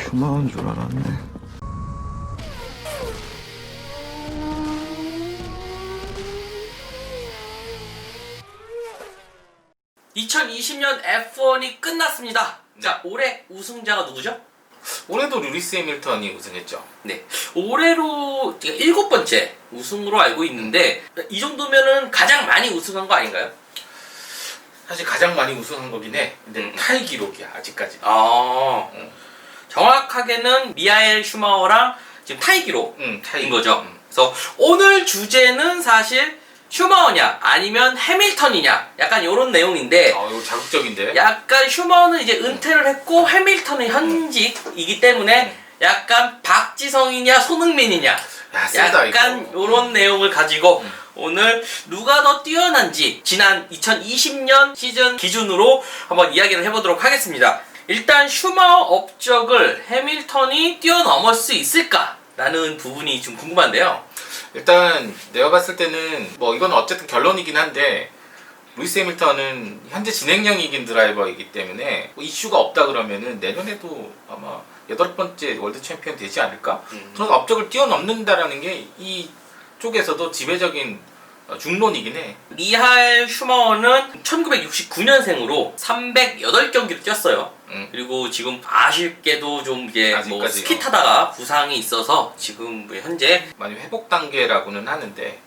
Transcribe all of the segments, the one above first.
휴마한 줄 알았네. 2020년 F1이 끝났습니다. 자, 올해 우승자가 누구죠? 올해도 루이스 해밀턴이 우승했죠. 네. 올해로 제가 일곱 번째 우승으로 알고 있는데 이 정도면은 가장 많이 우승한 거 아닌가요? 사실 가장 많이 우승한 거긴 해. 근데 음. 타이 기록이야 아직까지. 아. 음. 정확하게는 미하엘 슈마어랑 지금 타이 기록인 응, 타이 거죠. 음. 그래서 오늘 주제는 사실 슈마어냐 아니면 해밀턴이냐 약간 이런 내용인데 아, 이거 자극적인데. 약간 슈머는 이제 은퇴를 했고 해밀턴은 현직이기 때문에 약간 박지성이냐 손흥민이냐 야, 세다 약간 이거. 이런 내용을 가지고 음. 오늘 누가 더 뛰어난지 지난 2020년 시즌 기준으로 한번 이야기를 해보도록 하겠습니다. 일단 슈마어 업적을 해밀턴이 뛰어넘을 수 있을까라는 부분이 좀 궁금한데요. 일단 내가 봤을 때는 뭐 이건 어쨌든 결론이긴 한데 루이스 해밀턴은 현재 진행형이긴 드라이버이기 때문에 뭐 이슈가 없다 그러면은 내년에도 아마 여덟 번째 월드 챔피언 되지 않을까? 음. 그런 업적을 뛰어넘는다라는 게 이 쪽에서도 지배적인 어, 중론이긴 해. 리할 슈마어는 1969년생으로 308경기를 뛰었어요. 음. 그리고 지금 아쉽게도 좀 이제 뭐 아직까지요. 스키 타다가 부상이 있어서 지금 뭐 현재 많이 회복 단계라고는 하는데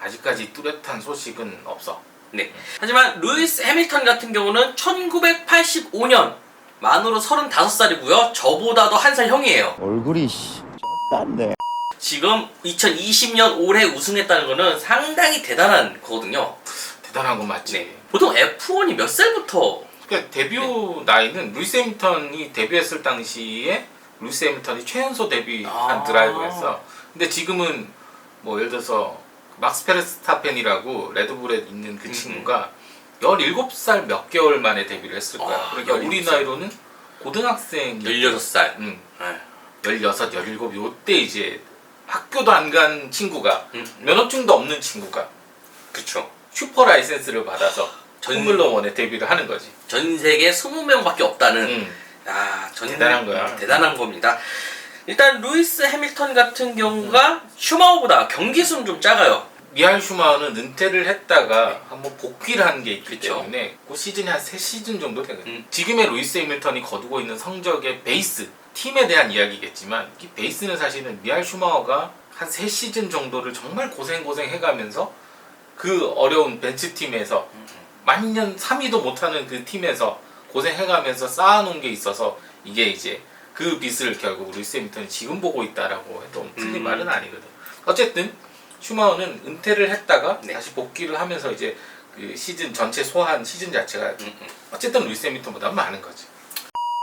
아직까지 뚜렷한 소식은 없어. 네. 하지만 루이스 해밀턴 같은 경우는 1985년 만으로 35살이고요. 저보다도 한 살 형이에요. 얼굴이 씨, 딴데. 지금 2020년 올해 우승했다는 거는 상당히 대단한 거거든요. 대단한 건 맞지. 네. 보통 F1이 몇 살부터 그러니까 데뷔 나이는 루이스 해밀턴이 데뷔했을 당시에 루이스 해밀턴이 최연소 데뷔한 아. 드라이버였어. 근데 지금은 뭐 예를 들어서 막스 페르스타펜이라고 레드불에 있는 그 음, 친구가 17살 몇 개월 만에 데뷔를 했을 거야. 아, 그러니까 우리 17살. 나이로는 고등학생 16살. 응. 네. 16, 17 요때 이제 학교도 안 간 친구가 음. 면허증도 없는 친구가 그쵸. 슈퍼 라이센스를 받아서 전- 포뮬러 원에 데뷔를 하는 거지. 전 세계 20명밖에 없다는 응. 아, 전 대단한 거야. 대단한 겁니다. 일단 루이스 해밀턴 같은 경우가 슈마우보다 경기 수는 좀 작아요. 미하일 슈마어는 은퇴를 했다가 한번 복귀를 한 게 있기 그쵸. 때문에 그 시즌이 한 3시즌 정도 되거든요. 음. 지금의 루이스 해밀턴이 거두고 있는 성적의 베이스, 팀에 대한 이야기겠지만 이 베이스는 사실은 미하일 슈마어가 한 3시즌 정도를 정말 고생고생 해가면서 그 어려운 벤츠팀에서 만년 3위도 못하는 그 팀에서 고생해가면서 쌓아놓은 게 있어서 이게 이제 그 빚을 결국 루이스 해밀턴이 지금 보고 있다라고 해도 틀린 음. 말은 아니거든. 어쨌든 슈마어는 은퇴를 했다가 네. 다시 복귀를 하면서 이제 그 시즌 전체 소화한 시즌 자체가 음, 음. 어쨌든 루이스 해밀턴보다 많은 거지.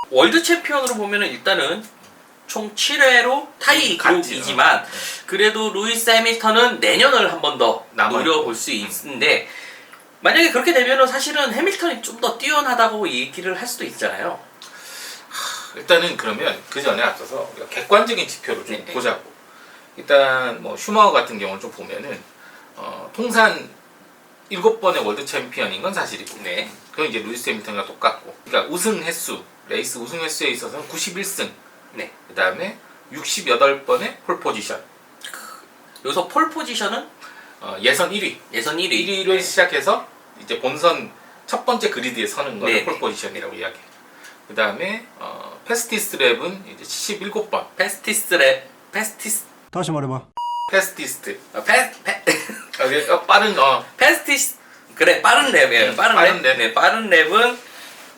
월드 챔피언으로 보면은 일단은 총 7회로 타이 기록이지만 어. 그래도 루이스 해밀턴은 내년을 한 번 더. 노려볼 수 있는데 만약에 그렇게 되면은 사실은 해밀턴이 좀 더 뛰어나다고 얘기를 할 수도 있잖아요. 일단은 그러면 그 전에 앞서서 우리가 객관적인 지표를 좀 네, 네. 보자고. 일단 뭐 슈마어 같은 경우를 좀 보면은 어, 통산 일곱 번의 월드 챔피언인 건 사실이고. 네. 그건 이제 루이스 해밀턴과 똑같고. 그러니까 우승 횟수, 레이스 우승 횟수에 있어서는 91승. 네. 그다음에 68번의 폴 포지션. 여기서 폴 포지션은 어, 예선 1위. 예선 1위. 1위를 시작해서 이제 본선 첫 번째 그리드에 서는 거를 네, 폴 네. 포지션이라고 이야기해. 그다음에 어, 패스티스트 랩은 이제 77번. 페스티스 랩 페스티스 다시 말해봐. 패스티스트. 어, 페, 페, 아, 그러니까 빠른 어 페스티스 그래 빠른 랩이에요. 음, 빠른, 빠른 랩. 랩. 네, 빠른 랩은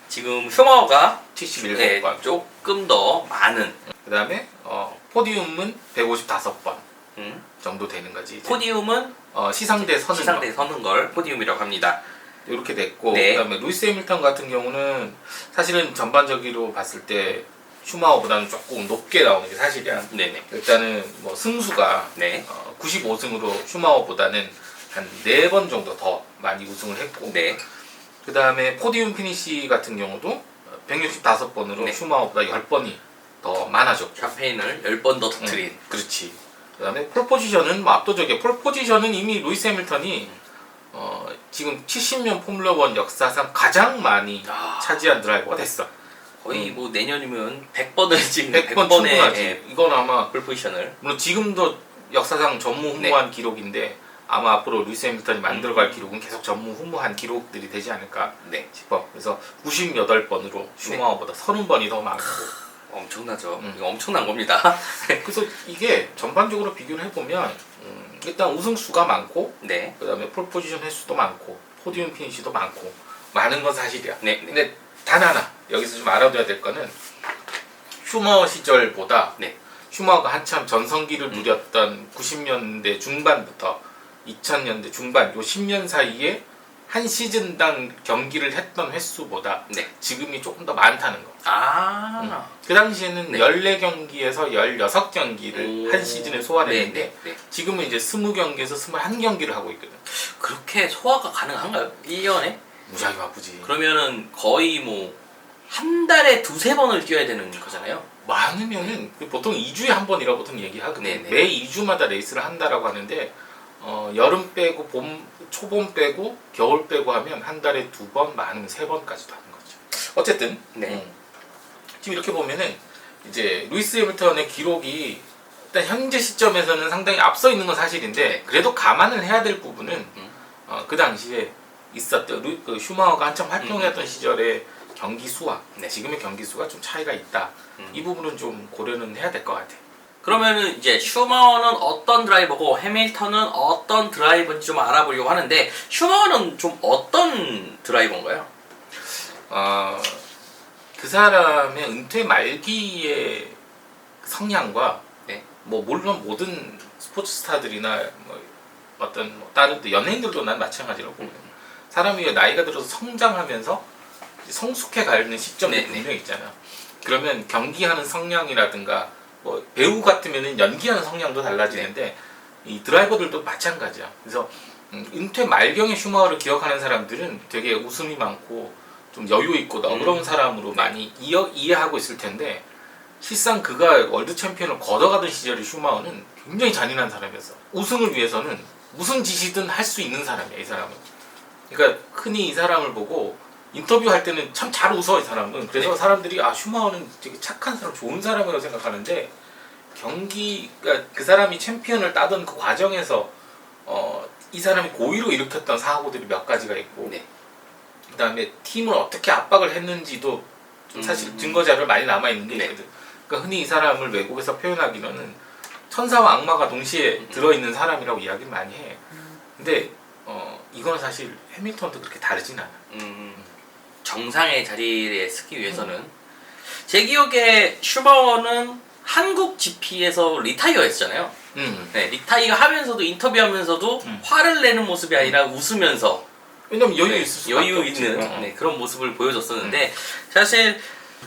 지금 슈마어가 77번. 네, 조금 더 많은 그 다음에 어, 포디움은 155번 음, 정도 되는 거지. 이제. 포디움은 어, 시상대 서는 시상대에 서는 걸 포디움이라고 합니다. 거. 이렇게 됐고 네. 그다음에 루이스 해밀턴 같은 경우는 사실은 전반적으로 봤을 때 슈마어보다는 조금 높게 나오는 게 사실이야. 네네. 일단은 뭐 승수가 네. 어, 95승으로 슈마어보다는 한 네 번 정도 더 많이 우승을 했고 네. 그 다음에 포디움 피니시 같은 경우도 165번으로 네. 슈마어보다 10번이 더 많아졌고 샴페인을 10번 더 터트린. 음, 그렇지 그 다음에 폴 포지션은 뭐 압도적이야 폴 포지션은 이미 루이스 해밀턴이 어, 지금 70년 포뮬러 1 역사상 가장 많이 아. 차지한 드라이버가 됐어 거의 음. 뭐 내년이면 100번을 찍는 100번 100번의 충분하지. 예, 이건 아마 볼 포지션을 물론 지금도 역사상 전무후무한 기록인데 아마 앞으로 루이스 해밀턴이 만들어갈 기록은 계속 전무후무한 기록들이 되지 않을까 네 싶어. 그래서 98번으로 슈마어보다 30번이 더 많고. 엄청나죠. 음. 이거 엄청난 겁니다. 그래서 이게 전반적으로 비교를 해보면 음, 일단 우승 수가 많고 네. 그다음에 폴 포지션 횟수도 많고 포디움 피니시도 많고 많은 건 사실이야. 네. 네. 근데 단 하나 여기서 좀 알아둬야 될 거는 슈마어 시절보다 네. 슈마어가 한참 전성기를 누렸던 90년대 중반부터 2000년대 중반 요 10년 사이에 한 시즌당 경기를 했던 횟수보다 네. 지금이 조금 더 많다는 거. 아. 그 당시에는 네. 14경기에서 16경기를 오. 한 시즌에 소화했는데 네, 네, 네. 지금은 이제 20경기에서 21경기를 하고 있거든. 그렇게 소화가 가능한가요? 1년에? 무지하게 바쁘지. 그러면은 거의 뭐 한 달에 두세 번을 뛰어야 되는 거잖아요. 많으면은 보통 2주에 한 번이라고 보통 얘기하거든. 네 네. 매 2주마다 레이스를 한다라고 하는데 어, 여름 빼고 봄 초봄 빼고 겨울 빼고 하면 한 달에 두 번, 많으면 세 번까지도 하는 거죠. 어쨌든 네. 음. 지금 이렇게 보면은 이제 루이스 해밀턴의 기록이 일단 현재 시점에서는 상당히 앞서 있는 건 사실인데 그래도 감안을 해야 될 부분은 음. 어, 그 당시에 있었던 루, 그 슈마어가 한참 활동했던 시절에 경기 수와 네. 지금의 경기 수가 좀 차이가 있다. 음. 이 부분은 좀 고려는 해야 될 것 같아. 그러면은 이제 슈마어는 어떤 드라이버고 해밀턴은 어떤 드라이버인지 좀 알아보려고 하는데 슈마어는 좀 어떤 드라이버인가요? 어, 그 사람의 은퇴 말기의 성향과 네. 뭐 물론 모든 스포츠 스타들이나 뭐 어떤 뭐 다른 또 연예인들도 난 마찬가지라고 보거든. 사람이 나이가 들어서 성장하면서 성숙해 가는 시점이 네, 네. 분명히 있잖아. 그러면 경기하는 성향이라든가 뭐 배우 같으면은 연기하는 성향도 달라지는데 네. 이 드라이버들도 마찬가지야. 그래서 음, 은퇴 말경의 슈마어를 기억하는 사람들은 되게 웃음이 많고 좀 여유 있고 너그러운 음. 사람으로 많이 이어, 이해하고 있을 텐데 실상 그가 월드 챔피언을 걷어가던 시절의 슈마어는 굉장히 잔인한 사람이었어. 우승을 위해서는 무슨 짓이든 할 수 있는 사람이야 이 사람은. 그러니까 흔히 이 사람을 보고 인터뷰할 때는 참 잘 웃어 이 사람은. 그래서 네. 사람들이 아 슈마어는 되게 착한 사람, 좋은 사람이라고 생각하는데 경기 그러니까 그 사람이 챔피언을 따던 그 과정에서 어, 이 사람이 고의로 일으켰던 사고들이 몇 가지가 있고 네. 그다음에 팀을 어떻게 압박을 했는지도 좀 사실 음. 증거 자료 많이 남아 있는 게 네. 있거든. 그러니까 흔히 이 사람을 외국에서 표현하기로는 천사와 악마가 동시에 음. 들어 있는 사람이라고 이야기를 많이 해. 근데 어, 이거는 사실 해밀턴도 그렇게 다르진 않아. 음, 정상의 자리에 서기 위해서는 제 기억에 슈마어는 한국 GP에서 리타이어 했잖아요. 음. 네, 리타이어 하면서도 인터뷰하면서도 음. 화를 내는 모습이 아니라 웃으면서 왜냐면 여유 네, 있을 수밖에 여유. 있는. 네, 그런 모습을 보여줬었는데 사실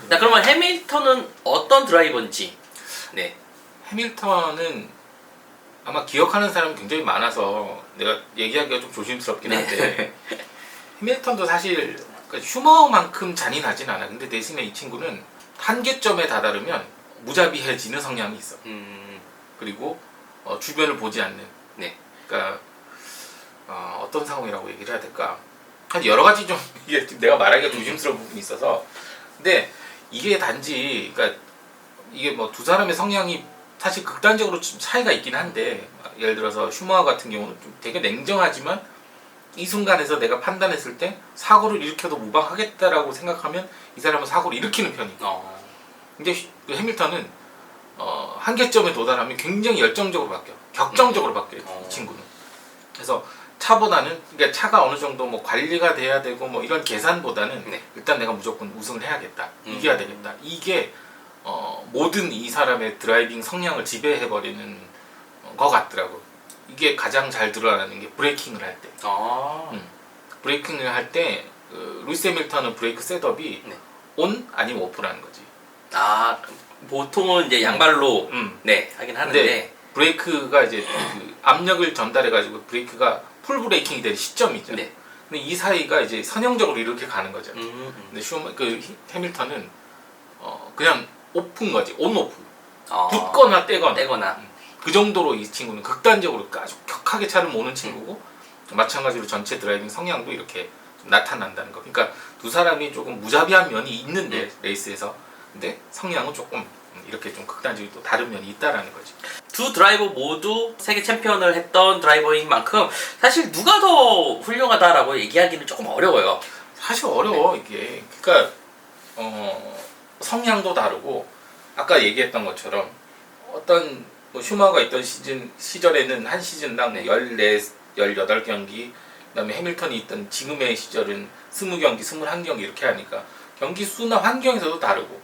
자 그러면 해밀턴은 어떤 드라이버인지 네, 해밀턴은 아마 기억하는 사람이 굉장히 많아서 내가 얘기하기가 좀 조심스럽긴 한데 해밀턴도 사실 그러니까 슈마어만큼 잔인하진 않아. 근데 대신에 이 친구는 한계점에 다다르면 무자비해지는 성향이 있어. 음, 그리고 어, 주변을 보지 않는. 네. 그러니까 어, 떤 상황이라고 얘기를 해야 될까? 한 여러 가지 좀 이게 내가 말하기가 조심스러운 부분이 있어서. 근데 이게 단지 그러니까 이게 뭐 두 사람의 성향이 사실 극단적으로 좀 차이가 있긴 한데 예를 들어서 슈마어 같은 경우는 좀 되게 냉정하지만 이 순간에서 내가 판단했을 때 사고를 일으켜도 무방하겠다라고 생각하면 이 사람은 사고를 일으키는 편이고 어, 근데 슈- 그 해밀턴은 어, 한계점에 도달하면 굉장히 열정적으로 바뀌어 격정적으로 바뀌어요 어. 이 친구는 그래서 차보다는 그러니까 차가 어느 정도 뭐 관리가 돼야 되고 뭐 이런 계산보다는 네. 일단 내가 무조건 우승을 해야겠다 음. 이겨야 되겠다 이게 어, 모든 이 사람의 드라이빙 성향을 지배해 버리는 어, 것 같더라고 이게 가장 잘 드러나는 게 브레이킹을 할때 아, 음. 브레이킹을 할때 그, 루이스 해밀턴은 브레이크 셋업이 네. 온 아니면 오프라는 거지 아 보통은 이제 양발로 음. 네 하긴 하는데 브레이크가 이제 그 압력을 전달해 가지고 브레이크가 풀 브레이킹이 되는 시점이 있잖아. 네. 근데 이 사이가 이제 선형적으로 이렇게 가는 거죠. 음, 음. 근데 슈마 그 히- 해밀턴은 어 그냥 오픈 거지 온 오프 아, 붙거나 떼거나 떼거나 그 정도로 이 친구는 극단적으로 아주 격하게 차를 모는 친구고 마찬가지로 전체 드라이빙 성향도 이렇게 좀 나타난다는 거. 그러니까 두 사람이 조금 무자비한 면이 있는데 레이스에서 근데 성향은 조금 음, 이렇게 좀 극단적으로 또 다른 면이 있다라는 거지. 두 드라이버 모두 세계 챔피언을 했던 드라이버인 만큼 사실 누가 더 훌륭하다라고 얘기하기는 조금 어려워요. 사실 어려워 이게. 그러니까 어, 성향도 다르고 아까 얘기했던 것처럼 어떤 뭐 슈마가 있던 시즌 시절에는 한 시즌당 네. 14, 18 경기 그다음에 해밀턴이 있던 지금의 시절은 20경기, 21경기 이렇게 하니까 경기 수나 환경에서도 다르고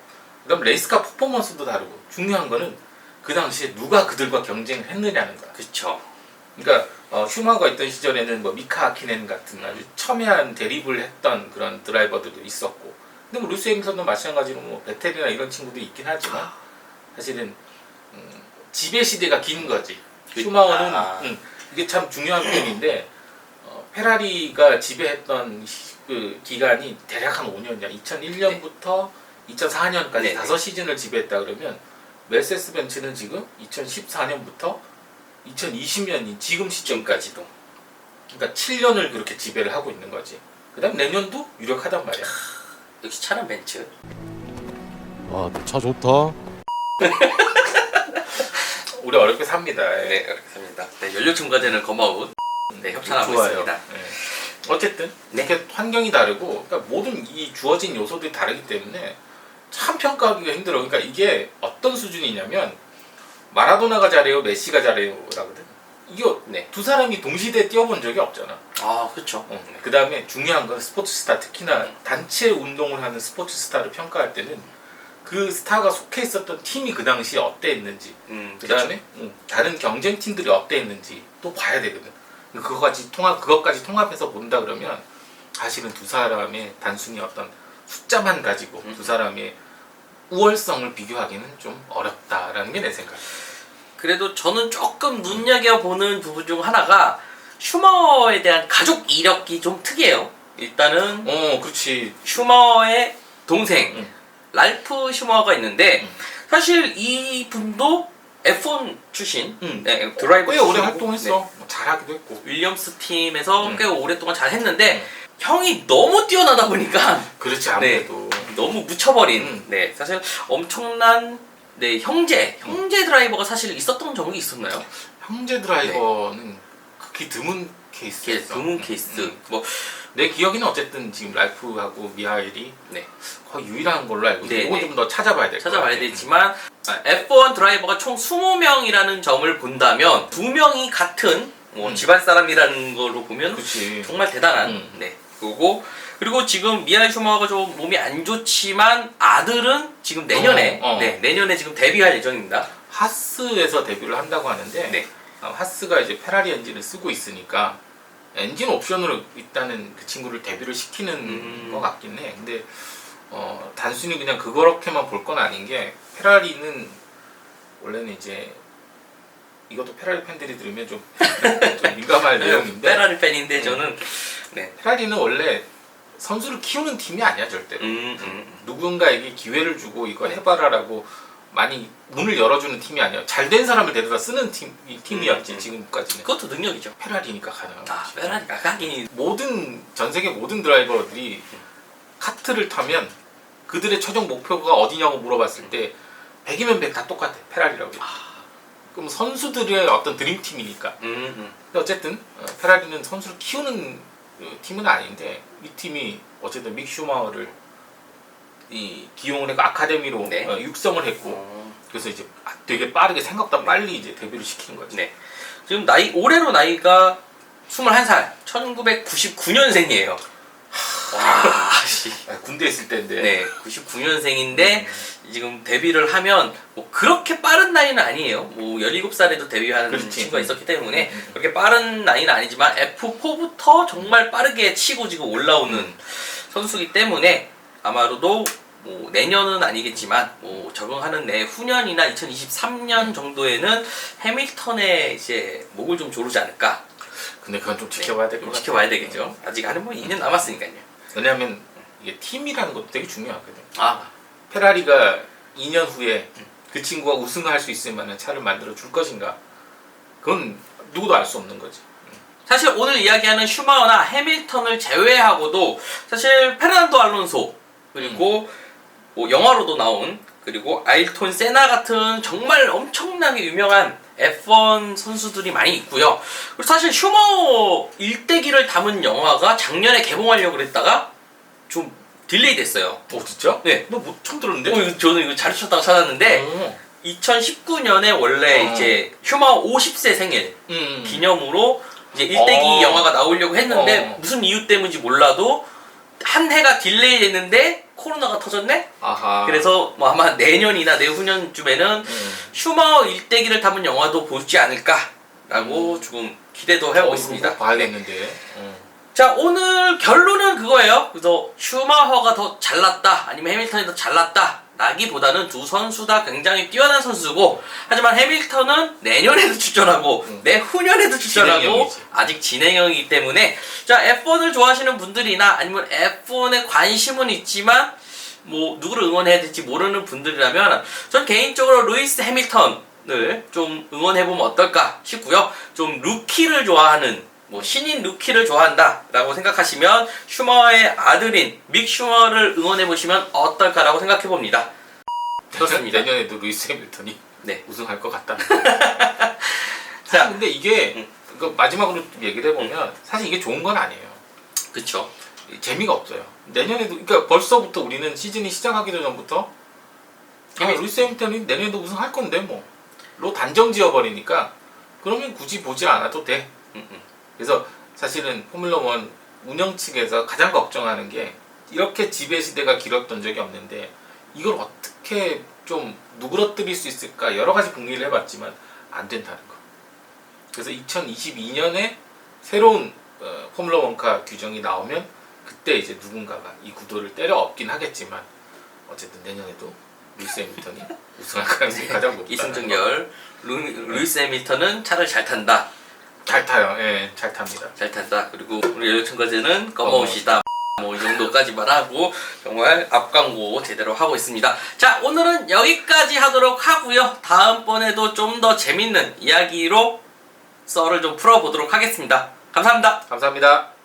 그다음 레이스카 퍼포먼스도 다르고 중요한 거는 그 당시에 누가 그들과 경쟁을 했느냐는 거야. 그쵸. 그러니까 어, 슈마가 있던 시절에는 뭐 미카 아키넨 같은 아주 첨예한 대립을 했던 그런 드라이버들도 있었고 근데 뭐 루스 해밀턴도 마찬가지로 뭐 베텔이나 이런 친구도 있긴 하지만 사실은 음, 지배 시대가 긴 거지 그- 슈마어는 아. 음, 이게 참 중요한 표현인데 어, 페라리가 지배했던 시- 그 기간이 대략 한 5년이야 2001년부터 2004년까지 네, 네. 다섯 시즌을 지배했다 그러면 메세스 벤츠는 지금 2014년부터 2020년인 지금 시점까지 지금까지도. 그러니까 7년을 그렇게 지배를 하고 있는 거지. 그다음 내년도 유력하단 말이야. 역시 차는 벤츠. 와, 차 좋다. 우리 어렵게 삽니다. 네, 그렇습니다. 네, 연료 첨가제는 거마웃. 네, 협찬하고 좋아요. 있습니다. 네. 어쨌든 네. 이렇게 환경이 다르고 그러니까 모든 이 주어진 요소들이 다르기 때문에 참 평가하기가 힘들어. 그러니까 이게 어떤 수준이냐면 마라도나가 잘해요, 메시가 잘해요라거든. 이거 네. 두 사람이 동시대에 뛰어본 적이 없잖아. 아, 그렇죠. 어, 그 다음에 중요한 건 스포츠 스타 특히나 단체 운동을 하는 스포츠 스타를 평가할 때는 그 스타가 속해 있었던 팀이 그 당시에 어땠는지 음, 그 다음에 다른 경쟁 팀들이 어땠는지 또 봐야 되거든 그거까지 통합 그것까지 통합해서 본다 그러면 사실은 두 사람의 단순히 어떤 숫자만 가지고 음. 두 사람의 우월성을 비교하기는 좀 어렵다라는 게 내 생각. 그래도 저는 조금 눈여겨보는 부분 중 하나가 슈머에 대한 가족 이력이 좀 특이해요. 일단은 어, 그렇지. 슈머의 동생 음. 랄프 슈머가 있는데 음. 사실 이 분도 F1 출신 음. 네, 드라이버 꽤 오래 출신이고, 활동했어. 네, 뭐 잘하기도 했고. 윌리엄스 팀에서 음. 꽤 오랫동안 잘 했는데 형이 너무 뛰어나다 보니까 그렇지 아무래도. 너무 묻혀버린 음. 네 사실 엄청난 네 형제 형제 드라이버가 사실 있었던 적이 있었나요? 형제 드라이버는 극히 드문 케이스였어. 네. 드문 음, 케이스 음. 뭐내 기억에는 어쨌든 지금 랄프하고 미하엘이 네. 거의 유일한 걸로 알고 있어. 네, 이건 네. 좀 더 찾아봐야 될것 같아. 찾아봐야 되지만 아, F1 드라이버가 총 20명이라는 점을 본다면 두 명이 같은 뭐 음. 집안 사람이라는 걸로 보면 그렇지. 정말 대단한 음. 네 그거고 그리고 지금 미하엘 슈마가 좀 몸이 안 좋지만 아들은 지금 내년에 어, 어. 네 내년에 지금 데뷔할 예정입니다. 하스에서 데뷔를 한다고 하는데 네. 아, 하스가 이제 페라리 엔진을 쓰고 있으니까 엔진 옵션으로 일단은 그 친구를 데뷔를 시키는 음. 것 같긴 해. 근데 어, 단순히 그냥 그렇게만 볼 건 아닌 게 페라리는 원래는 이제 이것도 페라리 팬들이 들으면 좀, 좀 민감할 내용인데 페라리 팬인데 음. 저는 네. 페라리는 원래 선수를 키우는 팀이 아니야 절대로. 음, 음. 누군가에게 기회를 주고 이거 해봐라라고 많이 문을 열어주는 팀이 아니야. 잘 된 사람을 데려다 쓰는 팀 이 팀이었지 음, 음. 지금까지는. 그것도 능력이죠. 페라리니까 가능한 아 거지. 페라리가 하긴 모든 전 세계 모든 드라이버들이 카트를 타면 그들의 최종 목표가 어디냐고 물어봤을 때 100이면 100 다 똑같아. 페라리라고. 해. 그럼 선수들의 어떤 드림팀이니까. 음, 음. 근데 어쨌든 어, 페라리는 선수를 키우는 어, 팀은 아닌데 이 팀이 어쨌든 믹 슈마어를 이 기용을 했고 아카데미로 네. 어, 육성을 했고 어, 그래서 이제 아, 되게 빠르게 생각보다 빨리 이제 데뷔를 시키는 거지. 네. 지금 나이 올해로 나이가 21살, 1999년생이에요. 와, 씨. 아, 군대 있을 때인데. 네, 99년생인데 지금 데뷔를 하면 뭐 그렇게 빠른 나이는 아니에요. 뭐 17살에도 데뷔하는 그렇지. 친구가 있었기 때문에 음, 음. 그렇게 빠른 나이는 아니지만 F4부터 정말 빠르게 치고 지금 올라오는 음. 선수이기 때문에 아마도 뭐 내년은 아니겠지만 뭐 적응하는 내 후년이나 2023년 정도에는 해밀턴의 이제 목을 좀 조르지 않을까 근데 그건 좀 지켜봐야 될 것 좀 같아. 지켜봐야 되겠죠. 아직 한뭐 2년 남았으니까요. 왜냐하면 이게 팀이라는 것도 되게 중요하거든. 아, 페라리가 2년 후에 그 친구가 우승을 할 수 있을 만한 차를 만들어 줄 것인가? 그건 누구도 알 수 없는 거지. 사실 오늘 이야기하는 슈마어나 해밀턴을 제외하고도 사실 페르난도 알론소 그리고 뭐 영화로도 나온 그리고 아일톤 세나 같은 정말 엄청나게 유명한 F1 선수들이 많이 있고요. 그리고 사실 슈마어 일대기를 담은 영화가 작년에 개봉하려고 그랬다가 좀 딜레이 됐어요. 어 진짜? 네. 너 뭐 처음 들었는데? 어, 이거 저는 이거 자료쳤다가 찾았는데 어. 2019년에 원래 어. 이제 슈마어 50세 생일 음. 기념으로 이제 일대기 어. 영화가 나오려고 했는데 어. 무슨 이유 때문인지 몰라도 한 해가 딜레이 됐는데 코로나가 터졌네? 아하. 그래서 뭐 아마 내년이나 내후년쯤에는 음. 슈마어 일대기를 담은 영화도 보지 않을까라고 조금 기대도 해보고 어, 있습니다. 봐야겠는데. 어. 자 오늘 결론은 그거예요. 그래서 슈마허가 더 잘났다 아니면 해밀턴이 더 잘났다 라기보다는 두 선수 다 굉장히 뛰어난 선수고 하지만 해밀턴은 내년에도 출전하고 음. 내후년에도 출전하고 진행형이지. 아직 진행형이기 때문에 자 F1을 좋아하시는 분들이나 아니면 F1에 관심은 있지만 뭐 누구를 응원해야 될지 모르는 분들이라면 전 개인적으로 루이스 해밀턴을 좀 응원해보면 어떨까 싶고요. 좀 루키를 좋아하는 뭐 신인 루키를 좋아한다라고 생각하시면 슈머의 아들인 믹 슈머를 응원해 보시면 어떨까라고 생각해 봅니다. 그렇습니다. 내년에도 루이스 해밀턴이 네. 우승할 것 같다. 자. 자, 근데 이게 음. 그 마지막으로 좀 얘기를 해보면 사실 이게 좋은 건 아니에요. 그쵸. 재미가 없어요. 내년에도 그러니까 벌써부터 우리는 시즌이 시작하기도 전부터 아, 루이스 해밀턴이 내년에도 우승할 건데 뭐로 단정 지어버리니까 그러면 굳이 보지 않아도 돼. 음, 음. 그래서 사실은 포뮬러 원 운영 측에서 가장 걱정하는 게 이렇게 지배 시대가 길었던 적이 없는데 이걸 어떻게 좀 누그러뜨릴 수 있을까 여러 가지 궁리를 해봤지만 안 된다는 거. 그래서 2022년에 새로운 어, 포뮬러 원카 규정이 나오면 그때 이제 누군가가 이 구도를 때려 엎긴 하겠지만 어쨌든 내년에도 루이스 해밀턴이 우승할 가능성이 가장 높다. 이승준결 루, 루이스 해밀턴은 차를 잘 탄다. 잘 타요. 예, 잘 탑니다. 잘 탄다. 그리고 우리 여자친구까지는 검어오시다. 뭐 이 정도까지만 하고 정말 앞광고 제대로 하고 있습니다. 자 오늘은 여기까지 하도록 하고요. 다음번에도 좀 더 재밌는 이야기로 썰을 좀 풀어보도록 하겠습니다. 감사합니다. 감사합니다.